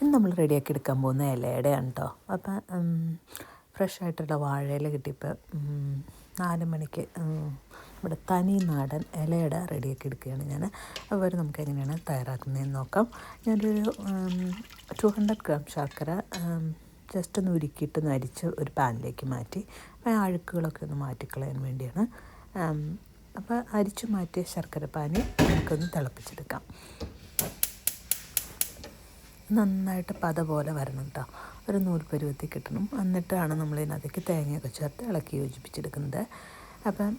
ഇന്ന് നമ്മൾ റെഡിയാക്കി എടുക്കാൻ പോകുന്ന ഇലയുടെയാണ് കേട്ടോ അപ്പം ഫ്രഷ് ആയിട്ടുള്ള വാഴയില കിട്ടിയപ്പോൾ നാല് മണിക്ക് ഇവിടെ തനി നാടൻ ഇലയുടെ റെഡിയാക്കി എടുക്കുകയാണ് ഞാൻ. അതുപോലെ നമുക്ക് എങ്ങനെയാണ് തയ്യാറാക്കുന്നതെന്ന് നോക്കാം. ഞാനൊരു ടു ഹൺഡ്രഡ് ഗ്രാം ശർക്കര ജസ്റ്റ് ഒന്ന് ഉരുക്കിയിട്ട് ഒന്ന് അരിച്ച് ഒരു പാനിലേക്ക് മാറ്റി അഴുക്കുകളൊക്കെ ഒന്ന് മാറ്റിക്കളയാൻ വേണ്ടിയാണ്. അപ്പോൾ അരിച്ചു മാറ്റിയ ശർക്കര പാനി നമുക്കൊന്ന് തിളപ്പിച്ചെടുക്കാം. നന്നായിട്ട് പത പോലെ വരണം കേട്ടോ ഒരു നൂൽ പരുവത്തി കിട്ടണം. എന്നിട്ടാണ് നമ്മൾ ഇതിനകത്തേക്ക് തേങ്ങയൊക്കെ ചേർത്ത് ഇളക്കി യോജിപ്പിച്ചെടുക്കുന്നത്. അപ്പം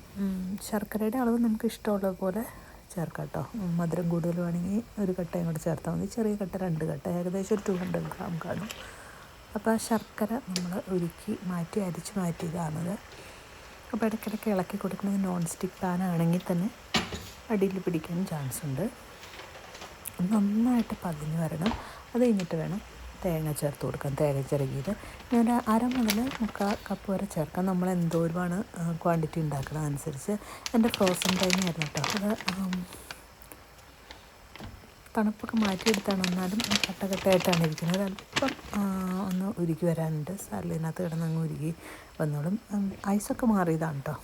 ശർക്കരയുടെ അളവ് നമുക്ക് ഇഷ്ടമുള്ള പോലെ ചേർക്കാം കേട്ടോ മധുരം കൂടുതൽ വേണമെങ്കിൽ ഒരു കട്ടയും കൂടെ ചേർത്താൽ മതി. ചെറിയ കട്ട രണ്ട് കട്ട. ഏകദേശം ഒരു ടു ഹൺഡ്രഡ് ഗ്രാം കാണും. അപ്പോൾ ആ ശർക്കര നമ്മൾ ഉരുക്കി മാറ്റി അരിച്ച് മാറ്റിയതാണത്. അപ്പോൾ ഇടയ്ക്കിടയ്ക്ക് ഇളക്കി കൊടുക്കുന്നത് നോൺ സ്റ്റിക്ക് പാൻ ആണെങ്കിൽ തന്നെ അടിയിൽ പിടിക്കാൻ ചാൻസ് ഉണ്ട്. നന്നായിട്ട് പതിഞ്ഞ് വരണം. അത് കഴിഞ്ഞിട്ട് വേണം തേങ്ങ ചേർത്ത് കൊടുക്കാം തേങ്ങ ചിരകിയത് ഞാൻ അര മുതൽ മുക്കാൽ കപ്പ് വരെ ചേർക്കാം. നമ്മൾ എന്തോരമാണ് ക്വാണ്ടിറ്റി ഉണ്ടാക്കണം അനുസരിച്ച്. എന്റെ ഫ്രോസൺ തേങ്ങ ആയിരുന്നു കേട്ടോ. അത് തണുപ്പൊക്കെ മാറ്റിയെടുത്താണ്. എന്നാലും കട്ടകട്ടയായിട്ടാണ് ഇരിക്കുന്നത്. അല്പം ഒന്ന് ഉരുക്കി വരാനുണ്ട്. സാറിലിനകത്ത് കിടന്ന് അങ്ങ് ഉരുകി വന്നോളും. ഐസൊക്കെ മാറിയതാണ് കേട്ടോ.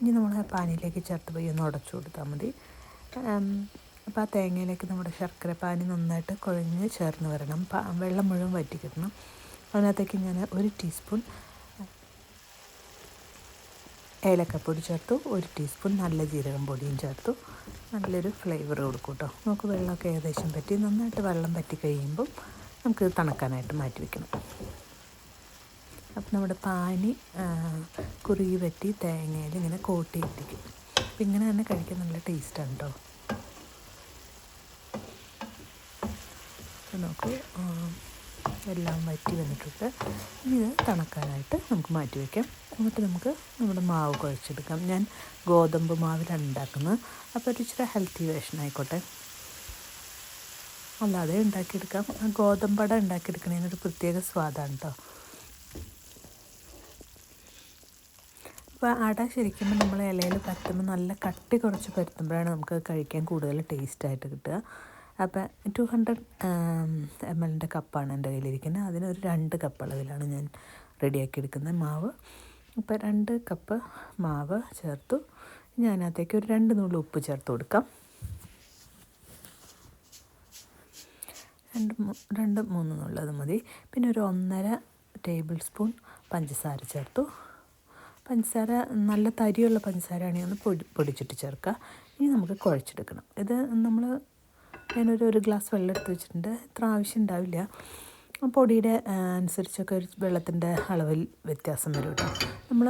ഇനി നമ്മൾ പാനിയിലേക്ക് ചേർത്ത് പോയി ഒന്ന് ഉടച്ചു കൊടുത്താൽ മതി. അപ്പോൾ ആ തേങ്ങയിലേക്ക് നമ്മുടെ ശർക്കര പാനി നന്നായിട്ട് കുഴഞ്ഞ് ചേർന്ന് വരണം. വെള്ളം മുഴുവൻ വറ്റി കിട്ടണം അതിനകത്തേക്ക് ഞാൻ ഒരു ടീസ്പൂൺ ഏലക്കപ്പൊടി ചേർത്തു. ഒരു ടീസ്പൂൺ നല്ല ജീരകം പൊടിയും ചേർത്തു. നല്ലൊരു ഫ്ലേവർ കൊടുക്കും കേട്ടോ നമുക്ക് വെള്ളമൊക്കെ ഏകദേശം പറ്റി നന്നായിട്ട് വെള്ളം പറ്റി കഴിയുമ്പം നമുക്ക് തണുക്കാനായിട്ട് മാറ്റി വെക്കണം. അപ്പം നമ്മുടെ പാനി കുറുകി പറ്റി തേങ്ങയിൽ ഇങ്ങനെ കോട്ടിയിട്ടിരിക്കും. അപ്പം ഇങ്ങനെ തന്നെ കഴിക്കാൻ നല്ല ടേസ്റ്റാണ് കേട്ടോ നോക്കൂ എല്ലാം വറ്റി വന്നിട്ടുണ്ട്. ഇനി ഇത് തണുക്കാനായിട്ട് നമുക്ക് മാറ്റി വയ്ക്കാം എന്നിട്ട് നമുക്ക് നമ്മുടെ മാവ് കുഴച്ചെടുക്കാം. ഞാൻ ഗോതമ്പ് മാവിലാണ് ഉണ്ടാക്കുന്നത്. അപ്പോൾ ഒരു ഇച്ചിരി ഹെൽത്തി വേഷൻ ആയിക്കോട്ടെ. അല്ലാതെ ഉണ്ടാക്കിയെടുക്കാം. ഗോതമ്പട ഉണ്ടാക്കിയെടുക്കണതിനൊരു പ്രത്യേക സ്വാദാണ് കേട്ടോ അപ്പോൾ അട ശരിക്കും നമ്മൾ ഇലയിൽ പരത്തുമ്പോൾ നല്ല കട്ടി കുറച്ച് പരത്തുമ്പോഴാണ് നമുക്ക് കഴിക്കാൻ കൂടുതൽ ടേസ്റ്റായിട്ട് കിട്ടുക. അപ്പോൾ ടു ഹൺഡ്രഡ് എം എല്ലിന്റെ കപ്പാണ് എന്റെ കയ്യിലിരിക്കുന്നത്. അതിനൊരു രണ്ട് കപ്പ് അളവിലാണ് ഞാൻ റെഡിയാക്കി എടുക്കുന്നത്. മാവ് അപ്പോൾ രണ്ട് കപ്പ് മാവ് ചേർത്തു. ഞാനകത്തേക്ക് ഒരു രണ്ട് നൂൾ ഉപ്പ് ചേർത്ത് കൊടുക്കാം. രണ്ട് രണ്ട് മൂന്ന് നുള്ളത് മതി. പിന്നെ ഒരു ഒന്നര ടേബിൾ സ്പൂൺ പഞ്ചസാര ചേർത്തു. പഞ്ചസാര നല്ല തരിയുള്ള പഞ്ചസാരയാണെങ്കിൽ ഒന്ന് പൊടി പൊടിച്ചിട്ട് ചേർക്കുക. ഇനി നമുക്ക് കുഴച്ചെടുക്കണം. ഇത് നമ്മൾ ഞാനൊരു ഒരു ഗ്ലാസ് വെള്ളം എടുത്ത് വെച്ചിട്ടുണ്ട്. ഇത്ര ആവശ്യം ഉണ്ടാവില്ല. പൊടിയുടെ അനുസരിച്ചൊക്കെ ഒരു വെള്ളത്തിന്റെ അളവിൽ വ്യത്യാസം വരും കേട്ടോ. നമ്മൾ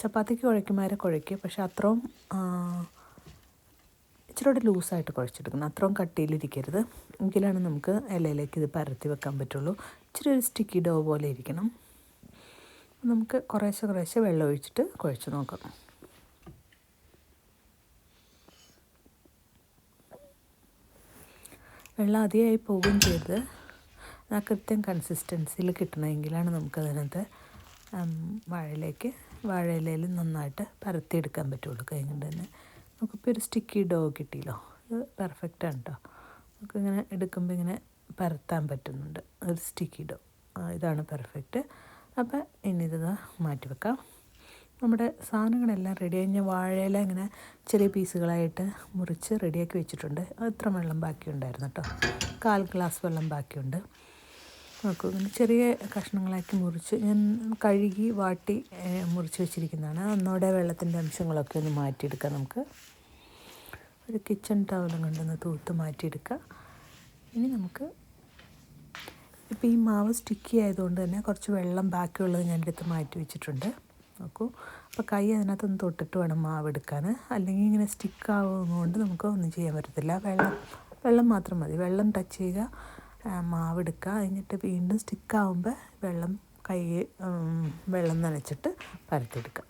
ചപ്പാത്തിക്ക് കുഴയ്ക്കുമാരെ കുഴയ്ക്കുക പക്ഷേ അത്രയും ഇച്ചിരി ലൂസായിട്ട് കുഴച്ചെടുക്കണം. അത്രയും കട്ടിയിലിരിക്കരുത്. എങ്കിലാണ് നമുക്ക് ഇലയിലേക്ക് ഇത് പരത്തി വെക്കാൻ പറ്റുള്ളൂ. ഇച്ചിരി ഒരു സ്റ്റിക്കി ഡോ പോലെ ഇരിക്കണം. നമുക്ക് കുറേശ്ശെ കുറേശ്ശെ വെള്ളം ഒഴിച്ചിട്ട് കുഴച്ച് നോക്കാം. വെള്ളം അധികമായി പോവുകയും ചെയ്യരുത്. ആ കൃത്യം കൺസിസ്റ്റൻസിയിൽ കിട്ടണമെങ്കിലാണ് നമുക്കതിനകത്ത് വാഴയിലേക്ക് വാഴയിലയിൽ നന്നായിട്ട് പരത്തിയെടുക്കാൻ പറ്റുള്ളൂ. കഴിഞ്ഞിട്ട് തന്നെ നമുക്കിപ്പോൾ ഒരു സ്റ്റിക്കി ഡോ കിട്ടിയല്ലോ. ഇത് പെർഫെക്റ്റാണ് കേട്ടോ നമുക്കിങ്ങനെ എടുക്കുമ്പോൾ ഇങ്ങനെ പരത്താൻ പറ്റുന്നുണ്ട്. ഒരു സ്റ്റിക്കി ഡോ ഇതാണ് പെർഫെക്റ്റ് അപ്പോൾ ഇനി ഇത് മാറ്റി വെക്കാം നമ്മുടെ സാധനങ്ങളെല്ലാം റെഡി കഴിഞ്ഞ വാഴയില ഇങ്ങനെ ചെറിയ പീസുകളായിട്ട് മുറിച്ച് റെഡിയാക്കി വെച്ചിട്ടുണ്ട്. അത്ര വെള്ളം ബാക്കിയുണ്ടായിരുന്നു കേട്ടോ കാൽ ഗ്ലാസ് വെള്ളം ബാക്കിയുണ്ട്. നോക്കൂ ഇങ്ങനെ ചെറിയ കഷ്ണങ്ങളാക്കി മുറിച്ച് ഞാൻ കഴുകി വാട്ടി മുറിച്ച് വെച്ചിരിക്കുന്നതാണ്. ഒന്നോടെ വെള്ളത്തിന്റെ അംശങ്ങളൊക്കെ ഒന്ന് മാറ്റിയെടുക്കാം നമുക്ക്. ഒരു കിച്ചൺ ടവലും കൊണ്ടൊന്ന് തൂത്ത് മാറ്റിയെടുക്കുക ഇനി നമുക്ക് ഇപ്പോൾ ഈ മാവ് സ്റ്റിക്കി ആയതുകൊണ്ട് തന്നെ കുറച്ച് വെള്ളം ബാക്കിയുള്ളത് ഞാൻ എടുത്ത് മാറ്റി വെച്ചിട്ടുണ്ട്. നോക്കൂ. അപ്പോൾ കൈ അതിനകത്തൊന്ന് തൊട്ടിട്ട് വേണം മാവ് എടുക്കാൻ അല്ലെങ്കിൽ ഇങ്ങനെ സ്റ്റിക്ക് ആവുന്നതുകൊണ്ട് നമുക്ക് ഒന്നും ചെയ്യാൻ പറ്റത്തില്ല. വെള്ളം വെള്ളം മാത്രം മതി. വെള്ളം ടച്ച് ചെയ്യുക മാവ് എടുക്കുക. എന്നിട്ട് വീണ്ടും സ്റ്റിക്ക് ആവുമ്പോൾ വെള്ളം കൈ വെള്ളം നനച്ചിട്ട് പരത്തിയെടുക്കുക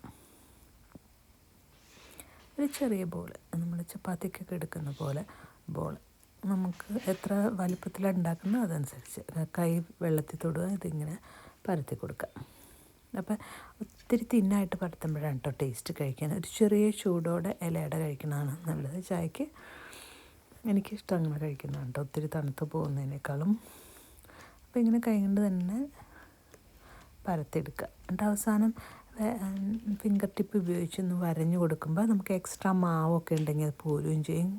ഒരു ചെറിയ ബോൾ നമ്മൾ ചപ്പാത്തിക്കൊക്കെ എടുക്കുന്ന പോലെ ബോൾ നമുക്ക് എത്ര വലിപ്പത്തിലാണ് ഉണ്ടാക്കുന്നത് അതനുസരിച്ച്. കൈ വെള്ളത്തിൽ തൊടുക ഇതിങ്ങനെ പരത്തി കൊടുക്കുക. അപ്പം ഒത്തിരി തിന്നായിട്ട് പരത്തുമ്പോഴാണ് കേട്ടോ ടേസ്റ്റ് കഴിക്കാൻ. ഒരു ചെറിയ ചൂടോടെ ഇലയുടെ കഴിക്കുന്നതാണ് നല്ലത്. ചായക്ക് എനിക്കിഷ്ടം അങ്ങനെ കഴിക്കുന്നതാണ് കേട്ടോ ഒത്തിരി തണുത്ത് പോകുന്നതിനേക്കാളും. അപ്പോൾ ഇങ്ങനെ കൈ കൊണ്ട് തന്നെ പരത്തെടുക്കുക എന്നിട്ട് അവസാനം ഫിംഗർ ടിപ്പ് ഉപയോഗിച്ചൊന്ന് വരഞ്ഞു കൊടുക്കുമ്പോൾ നമുക്ക് എക്സ്ട്രാ മാവൊക്കെ ഉണ്ടെങ്കിൽ അത് പോരുകയും ചെയ്യും.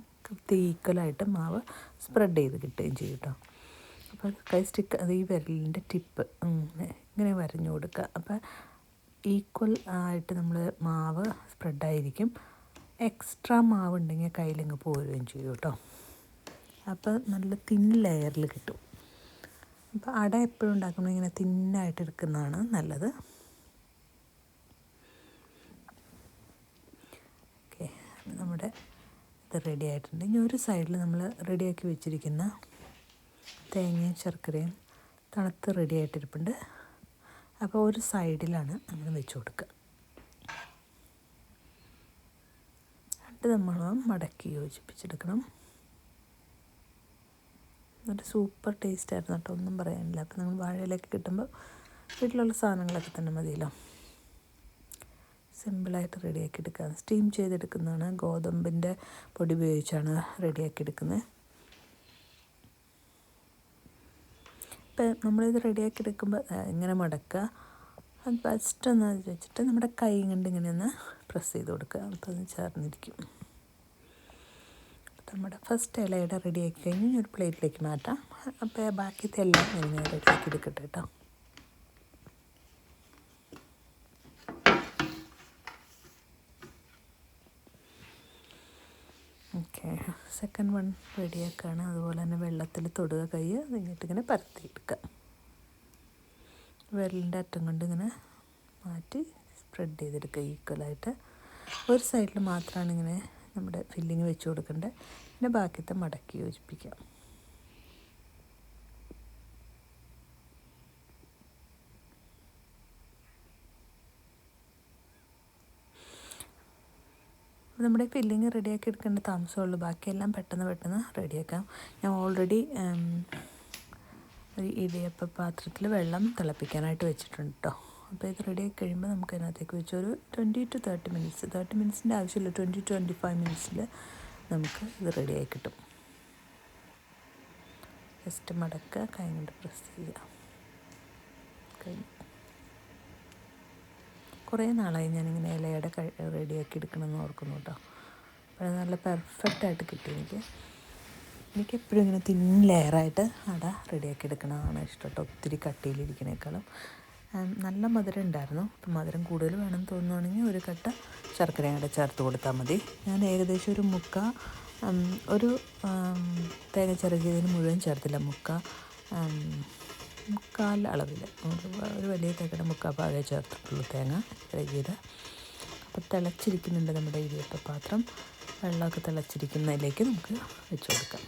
ഈക്വലായിട്ട് മാവ് സ്പ്രെഡ് ചെയ്ത് കിട്ടുകയും ചെയ്യും കേട്ടോ അപ്പോൾ കൈ സ്റ്റിക്ക് അത് ഈ വിരലിന്റെ ടിപ്പ് ഇങ്ങനെ വരഞ്ഞു കൊടുക്കുക. അപ്പോൾ ഈക്വൽ ആയിട്ട് നമ്മൾ മാവ് സ്പ്രെഡായിരിക്കും എക്സ്ട്രാ മാവ് ഉണ്ടെങ്കിൽ കയ്യിലിങ്ങ് പോരുകയും ചെയ്യും കേട്ടോ. അപ്പോൾ നല്ല തിൻ ലെയറിൽ കിട്ടും. അപ്പോൾ അട എപ്പോഴും ഉണ്ടാക്കുമ്പോൾ ഇങ്ങനെ തിന്നായിട്ട് എടുക്കുന്നതാണ് നല്ലത്. ഓക്കെ നമ്മുടെ ഇത് റെഡി ആയിട്ടുണ്ട്. ഇനി ഒരു സൈഡിൽ നമ്മൾ റെഡിയാക്കി വെച്ചിരിക്കുന്ന തേങ്ങയും ശർക്കരയും തണുത്ത് റെഡി ആയിട്ടിരിപ്പുണ്ട്. അപ്പോൾ ഒരു സൈഡിലാണ് അങ്ങനെ വെച്ച് കൊടുക്കുക. എന്നിട്ട് നമ്മൾ മടക്കി യോജിപ്പിച്ചെടുക്കണം. ഒരു സൂപ്പർ ടേസ്റ്റ് ആയിരുന്നു കേട്ടോ ഒന്നും പറയാനില്ല. അപ്പോൾ നമ്മൾ വാഴയിലൊക്കെ കിട്ടുമ്പോൾ വീട്ടിലുള്ള സാധനങ്ങളൊക്കെ തന്നെ മതിയല്ലോ. സിമ്പിളായിട്ട് റെഡിയാക്കി എടുക്കുക. സ്റ്റീം ചെയ്തെടുക്കുന്നതാണ്. ഗോതമ്പിന്റെ പൊടി ഉപയോഗിച്ചാണ് റെഡിയാക്കി എടുക്കുന്നത്. ഇപ്പം നമ്മളിത് റെഡിയാക്കി എടുക്കുമ്പോൾ ഇങ്ങനെ മടക്കുക. അത് ഫസ്റ്റ് ഒന്ന് വെച്ചിട്ട് നമ്മുടെ കൈ കൊണ്ട് ഇങ്ങനെ ഒന്ന് പ്രസ് ചെയ്ത് കൊടുക്കുക. അപ്പോൾ അത് ചേർന്നിരിക്കും. നമ്മുടെ ഫസ്റ്റ് ഇലയുടെ റെഡിയാക്കി കഴിഞ്ഞ് ഒരു പ്ലേറ്റിലേക്ക് മാറ്റാം. അപ്പോൾ ബാക്കിയത്തെ എല്ലാം ഇങ്ങനെ റെഡിയാക്കി എടുക്കട്ടെ കേട്ടോ ഓക്കെ സെക്കൻഡ് വൺ റെഡിയാക്കുകയാണ് അതുപോലെ തന്നെ വെള്ളത്തിൽ തൊടുക കൈ കഴിഞ്ഞിട്ട് ഇങ്ങനെ പരത്തിയെടുക്കുക. വിരലിന്റെ അറ്റം കൊണ്ട് ഇങ്ങനെ മാറ്റി സ്പ്രെഡ് ചെയ്തെടുക്കുക ഈക്വലായിട്ട് ഒരു സൈഡിൽ മാത്രമാണ് ഇങ്ങനെ നമ്മുടെ ഫില്ലിങ് വെച്ച് കൊടുക്കേണ്ടത് പിന്നെ ബാക്കിയത്തെ മടക്കി യോജിപ്പിക്കാം നമ്മുടെ ഫില്ലിങ് റെഡിയാക്കി എടുക്കേണ്ട താമസമുള്ളൂ. ബാക്കിയെല്ലാം പെട്ടെന്ന് പെട്ടെന്ന് റെഡിയാക്കാം. ഞാൻ ഓൾറെഡി ഒരു ഇടിയപ്പ പാത്രത്തിൽ വെള്ളം തിളപ്പിക്കാനായിട്ട് വെച്ചിട്ടുണ്ട് കേട്ടോ അപ്പോൾ ഇത് റെഡിയാക്കി കഴിയുമ്പോൾ നമുക്ക് അതിനകത്തേക്ക് വെച്ച് ഒരു twenty two thirty minutes thirty മിനിറ്റ്സിന്റെ ആവശ്യമില്ല. ട്വന്റി ട്വന്റി ഫൈവ് മിനിറ്റ്സിൽ നമുക്ക് ഇത് റെഡിയായി കിട്ടും. ജസ്റ്റ് മടക്കുക കൈ കൊണ്ട് പ്രസ് ചെയ്യുക. കഴിഞ്ഞു. കുറേ നാളായി ഞാനിങ്ങനെ ഇലയുടെ റെഡിയാക്കി എടുക്കണമെന്ന് ഓർക്കുന്നു കേട്ടോ. അപ്പോൾ നല്ല പെർഫെക്റ്റ് ആയിട്ട് കിട്ടി എനിക്ക്. എനിക്ക് എപ്പോഴും ഇങ്ങനെ തിൻ ലെയറായിട്ട് അട റെഡിയാക്കി എടുക്കണതാണ് ഇഷ്ടം കേട്ടോ. ഒത്തിരി കട്ടിയിലിരിക്കണേക്കാളും നല്ല മധുരം ഉണ്ടായിരുന്നു. അപ്പം മധുരം കൂടുതൽ വേണമെന്ന് തോന്നുവാണെങ്കിൽ ഒരു കട്ട ശർക്കരയും കൂടെ ചേർത്ത് കൊടുത്താൽ മതി. ഞാൻ ഏകദേശം ഒരു മുക്ക ഒരു തേങ്ങ ചിറകിയതിന് മുഴുവൻ ചേർത്തില്ല. മുക്ക മുക്കാൽ അളവിൽ ഒരു വലിയ തേങ്ങയുടെ മുക്കാൽ ഭാഗമേ ചേർത്തിട്ടുള്ളൂ തേങ്ങ ചിറകിയത് അപ്പോൾ തിളച്ചിരിക്കുന്നുണ്ട് നമ്മുടെ ഇടിയപ്പ പാത്രം. വെള്ളമൊക്കെ തിളച്ചിരിക്കുന്നതിലേക്ക് നമുക്ക് വെച്ച് കൊടുക്കാം.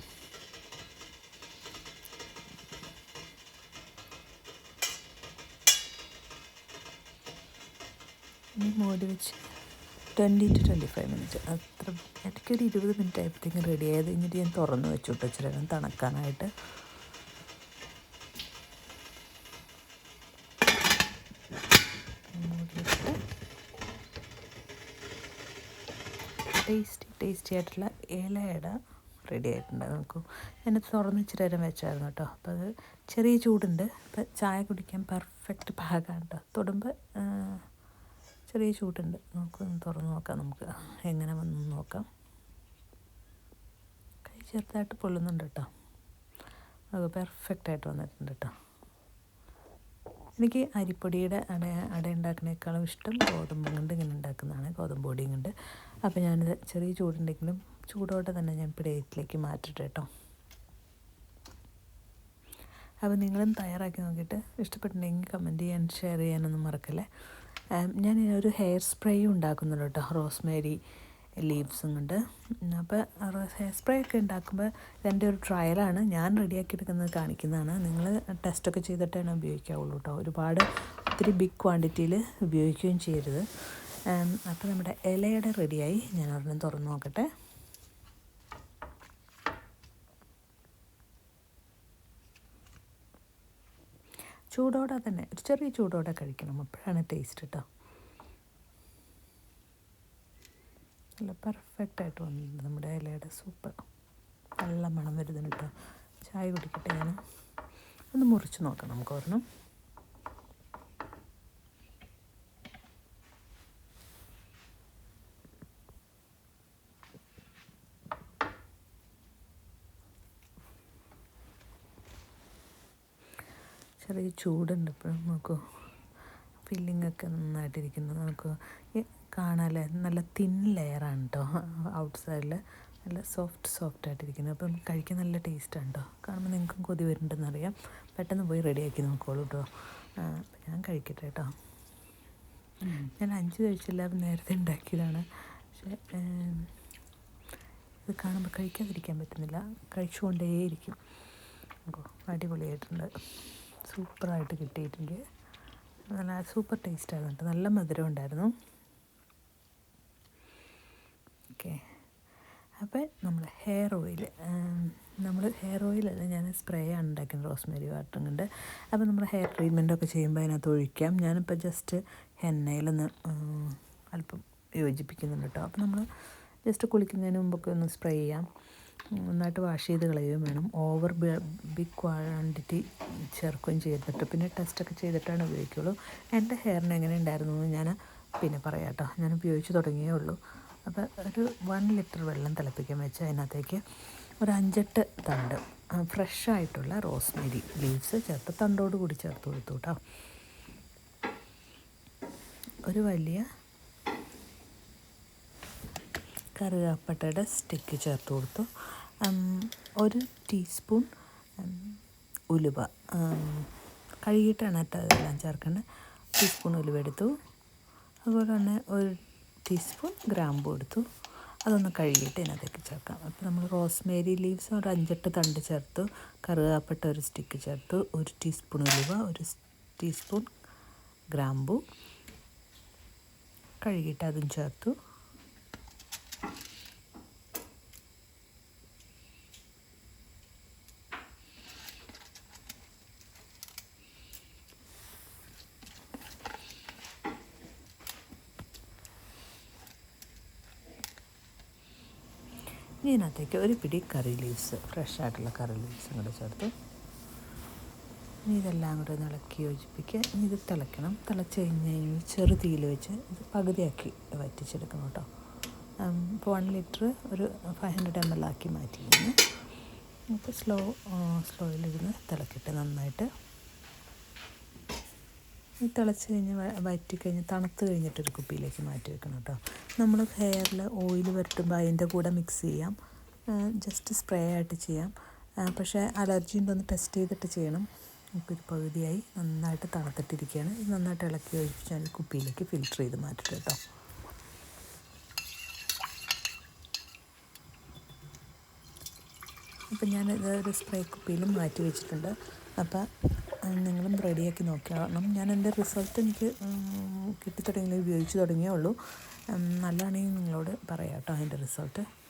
മൂടി വെച്ച് twenty two twenty five minute അത്ര ഇടയ്ക്കൊരു ഇരുപത് മിനിറ്റ് ആയപ്പോഴത്തേക്കും റെഡി ആയത്. കഴിഞ്ഞിട്ട് ഞാൻ തുറന്ന് വെച്ചു കേട്ടോ തണുക്കാനായിട്ട്. ടേസ്റ്റി ടേസ്റ്റി ആയിട്ടുള്ള ഇലയട റെഡി ആയിട്ടുണ്ട് നോക്കൂ ഞാൻ തുറന്ന് ഇച്ചിരി നേരം വെച്ചായിരുന്നു കേട്ടോ. അപ്പോൾ അത് ചെറിയ ചൂടുണ്ട്. അപ്പം ചായ കുടിക്കാൻ പെർഫെക്റ്റ് പാകമാണ് കേട്ടോ. തൊടുമ്പോൾ ചെറിയ ചൂടുണ്ട്. നമുക്കൊന്ന് തുറന്ന് നോക്കാം നമുക്ക്. എങ്ങനെ വന്നു നോക്കാം. കൈ ചെറുതായിട്ട് പൊള്ളുന്നുണ്ട് കേട്ടോ. അത് പെർഫെക്റ്റായിട്ട് വന്നിട്ടുണ്ട് കേട്ടോ. എനിക്ക് അരിപ്പൊടിയുടെ അട അട ഉണ്ടാക്കുന്നേക്കാളും ഇഷ്ടം ഗോതമ്പ് കൊണ്ട് ഇങ്ങനെ ഉണ്ടാക്കുന്നതാണ്. ഗോതമ്പ് പൊടിയും കൊണ്ട്. അപ്പോൾ ഞാനിത് ചെറിയ ചൂടുണ്ടെങ്കിലും ചൂടോടെ തന്നെ ഞാൻ പ്ലേറ്റിലേക്ക് മാറ്റട്ടെ കേട്ടോ. അപ്പോൾ നിങ്ങളും തയ്യാറാക്കി നോക്കിയിട്ട് ഇഷ്ടപ്പെട്ടിട്ടുണ്ടെങ്കിൽ കമന്റ് ചെയ്യാൻ ഷെയർ ചെയ്യാനൊന്നും മറക്കല്ലേ. ഞാൻ ഒരു ഹെയർ സ്പ്രേയും ഉണ്ടാക്കുന്നുണ്ട് കേട്ടോ. റോസ്മേരി ലീവ്സും കൊണ്ട് അപ്പോൾ ഹെയർ സ്പ്രേ ഒക്കെ ഉണ്ടാക്കുമ്പോൾ ഇതെന്റെ ഒരു ട്രയലാണ് ഞാൻ റെഡിയാക്കി എടുക്കുന്നത് കാണിക്കുന്നതാണ്. നിങ്ങൾ ടെസ്റ്റൊക്കെ ചെയ്തിട്ടാണ് ഉപയോഗിക്കാവുള്ളൂ കേട്ടോ ഒരുപാട് ഒത്തിരി ബിഗ് ക്വാണ്ടിറ്റിയിൽ ഉപയോഗിക്കുകയും ചെയ്യരുത്. അപ്പോൾ നമ്മുടെ ഇലയുടെ റെഡിയായി ഞാൻ ഒരെണ്ണം തുറന്നു നോക്കട്ടെ. ചൂടോടെ തന്നെ ഒരു ചെറിയ ചൂടോടെ കഴിക്കണം. അപ്പോഴാണ് ടേസ്റ്റ് കേട്ടോ നല്ല പെർഫെക്റ്റായിട്ട് വന്നിട്ടുണ്ട് നമ്മുടെ ഇലയുടെ സൂപ്പ് നല്ല മണം വരുന്നുണ്ട് കേട്ടോ. ചായ കുടിക്കട്ടെ ഞാൻ ഒന്ന് മുറിച്ച് നോക്കാം നമുക്ക് ഒരെണ്ണം. ചെറിയ ചൂടുണ്ട് ഇപ്പോഴും നോക്കൂ. ഫില്ലിങ്ങൊക്കെ ഒക്കെ നന്നായിട്ടിരിക്കുന്നു നമുക്ക് കാണാല്ലേ? നല്ല തിൻ ലെയറാണ് കേട്ടോ ഔട്ട് സൈഡിൽ നല്ല സോഫ്റ്റ് സോഫ്റ്റ് ആയിട്ടിരിക്കുന്നത്. അപ്പം കഴിക്കാൻ നല്ല ടേസ്റ്റാണ് കേട്ടോ കാണുമ്പോൾ നിങ്ങൾക്കും കൊതി വരുന്നുണ്ടെന്നറിയാം. പെട്ടെന്ന് പോയി റെഡിയാക്കി നോക്കോളൂ കേട്ടോ ഞാൻ കഴിക്കട്ടെ കേട്ടോ ഞാൻ അഞ്ച് കഴിച്ചില്ല നേരത്തെ ഉണ്ടാക്കിയതാണ്. പക്ഷേ ഇത് കാണുമ്പോൾ കഴിക്കാതിരിക്കാൻ പറ്റുന്നില്ല. കഴിച്ചുകൊണ്ടേയിരിക്കും. അടിപൊളിയായിട്ടുണ്ട്. സൂപ്പറായിട്ട് കിട്ടിയിട്ടുണ്ട്. നല്ല സൂപ്പർ ടേസ്റ്റ് ആയിരുന്നു നല്ല മധുരം ഉണ്ടായിരുന്നു. ഓക്കെ. അപ്പം നമ്മൾ ഹെയർ ഓയിൽ നമ്മൾ ഹെയർ ഓയിലല്ല ഞാൻ സ്പ്രേ ആണ് ഉണ്ടാക്കുന്നത് റോസ്മേരി വാട്ടർ കൊണ്ട് അപ്പോൾ നമ്മൾ ഹെയർ ട്രീറ്റ്മെന്റ് ഒക്കെ ചെയ്യുമ്പോൾ അതിനകത്ത് ഒഴിക്കാം. ഞാനിപ്പോൾ ജസ്റ്റ് എണ്ണയിലൊന്ന് അല്പം യോജിപ്പിക്കുന്നുണ്ട് കേട്ടോ അപ്പോൾ നമ്മൾ ജസ്റ്റ് കുളിക്കുന്നതിന് മുമ്പൊക്കെ ഒന്ന് സ്പ്രേ ചെയ്യാം. നന്നായിട്ട് വാഷ് ചെയ്ത് കളയുകയും വേണം. ഓവർ ബിഗ് ക്വാണ്ടിറ്റി ചേർക്കുകയും ചെയ്തിട്ട് പിന്നെ ടെസ്റ്റൊക്കെ ചെയ്തിട്ടാണ് ഉപയോഗിക്കുള്ളൂ. എന്റെ ഹെയറിന് എങ്ങനെ ഉണ്ടായിരുന്നു എന്ന് ഞാൻ പിന്നെ പറയാം കേട്ടോ ഞാൻ ഉപയോഗിച്ച് തുടങ്ങിയേ ഉള്ളൂ. അപ്പോൾ ഒരു വൺ ലിറ്റർ വെള്ളം തിളപ്പിക്കാൻ വെച്ച് അതിനകത്തേക്ക് ഒരു അഞ്ചെട്ട് തണ്ട് ഫ്രഷായിട്ടുള്ള റോസ്മേരി ലീവ്സ് ചേർത്ത് തണ്ടോട് കൂടി ചേർത്ത് കൊടുത്തു കേട്ടോ ഒരു വലിയ കറുകാപ്പട്ടയുടെ സ്റ്റിക്ക് ചേർത്ത് കൊടുത്തു. ഒരു ടീസ്പൂൺ ഉലുവ കഴുകിയിട്ടാണ് അതെല്ലാം ചേർക്കേണ്ടത് ടീസ്പൂൺ ഉലുവ എടുത്തു. അതുപോലെ തന്നെ ഒരു ടീസ്പൂൺ ഗ്രാമ്പു എടുത്തു. അതൊന്ന് കഴുകിയിട്ട് ഇതിനകത്തേക്ക് ചേർക്കാം. അപ്പോൾ നമ്മൾ റോസ്മേരി ലീവ്സ് ഒരു അഞ്ചെട്ട് തണ്ട് ചേർത്തു. കറുകാപ്പട്ട ഒരു സ്റ്റിക്ക് ചേർത്തു. ഒരു ടീസ്പൂൺ ഉലുവ ഒരു ടീസ്പൂൺ ഗ്രാമ്പു. കഴുകിയിട്ട് അതും ചേർത്തു. ഇതിനകത്തേക്ക് ഒരു പിടി കറി ലീവ്സ് ഫ്രഷ് ആയിട്ടുള്ള കറി ലീവ്സും കൂടെ ചേർത്ത്. ഇനി ഇതെല്ലാം കൂടെ ഒന്ന് ഇളക്കി യോജിപ്പിക്കുക. ഇനി ഇത് തിളയ്ക്കണം. തിളച്ച് കഴിഞ്ഞ് കഴിഞ്ഞ് ചെറു തീയിൽ വെച്ച് ഇത് പകുതിയാക്കി വറ്റിച്ചെടുക്കണം കേട്ടോ. ഇപ്പോൾ വൺ ലിറ്റർ ഒരു ഫൈവ് ഹൺഡ്രഡ് എം എൽ ആക്കി മാറ്റിയിരുന്നു അപ്പോൾ സ്ലോ സ്ലോയിലിരുന്ന് തിളക്കിട്ട് നന്നായിട്ട് തിളച്ച് കഴിഞ്ഞ് വറ്റി കഴിഞ്ഞ് തണുത്ത് കഴിഞ്ഞിട്ട് ഒരു കുപ്പിയിലേക്ക് മാറ്റി വെക്കണം കേട്ടോ. നമ്മൾ ഹെയറിൽ ഓയിൽ വരട്ടുമ്പോൾ അതിന്റെ കൂടെ മിക്സ് ചെയ്യാം. ജസ്റ്റ് സ്പ്രേ ആയിട്ട് ചെയ്യാം. പക്ഷേ അലർജി ഉണ്ടോയെന്ന് ടെസ്റ്റ് ചെയ്തിട്ട് ചെയ്യണം. നമുക്കൊരു പകുതിയായി നന്നായിട്ട് തണുത്തിട്ടിരിക്കുകയാണ് ഇത് നന്നായിട്ട് ഇളക്കി ഒഴിച്ച് ഞാൻ കുപ്പിയിലേക്ക് ഫിൽറ്റർ ചെയ്ത് മാറ്റിട്ട് കേട്ടോ. അപ്പം ഞാനിത് ഒരു സ്പ്രേ കുപ്പിയിലും മാറ്റി വെച്ചിട്ടുണ്ട്. അപ്പോൾ നിങ്ങളും റെഡിയാക്കി നോക്കുക. കാരണം ഞാൻ എന്റെ റിസൾട്ട് എനിക്ക് കിട്ടി തുടങ്ങി ഉപയോഗിച്ച് തുടങ്ങിയേ ഉള്ളൂ. നല്ലതാണെങ്കിൽ നിങ്ങളോട് പറയാം കേട്ടോ അതിന്റെ റിസൾട്ട്.